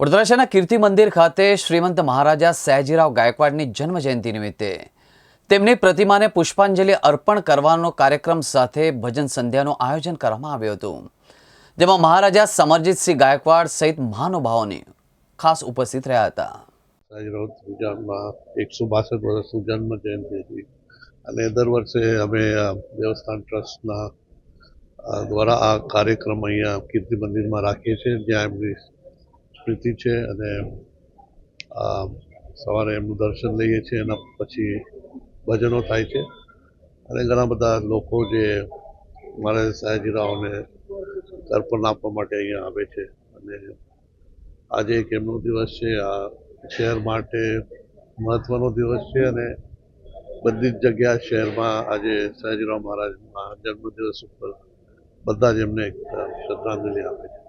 વડોદરા શહેરના કીર્તિ મંદિર ખાતે શ્રીમંત મહારાજા સયાજીરાવ ગાયકવાડની જન્મ જયંતિ નિમિત્તે તેમની પ્રતિમાને પુષ્પાંજલિ અર્પણ કરવાનો કાર્યક્રમ સાથે ભજન સંધ્યાનું આયોજન કરવામાં આવ્યું હતું. જેમાં મહારાજા સમરજીતસિંહ ગાયકવાડ સહિત મહાનુભાવોની ખાસ ઉપસ્થિત રહ્યા હતા. એકસો બાસઠ વર્ષની જન્મ જયંતિ હતી. અને દર વર્ષે અમે દેવસ્થાન ટ્રસ્ટના દ્વારા આ કાર્યક્રમ અહીંયા કીર્તિ મંદિરમાં રાખીએ છીએ. જ્યાં એમની સ્મૃતિ છે અને સવારે એમનું દર્શન લઈએ છીએ, એના પછી ભજનો થાય છે. અને ઘણા બધા લોકો જે મારે સયાજીરાવને તર્પણ આપવા માટે અહીંયા આવે છે. અને આજે એક એમનો દિવસ છે, આ શહેર માટે મહત્વનો દિવસ છે અને બધી જ જગ્યા શહેરમાં આજે સયાજીરાવ મહારાજના જન્મદિવસ ઉપર બધા જ એમને એક શ્રદ્ધાંજલિ આપે છે.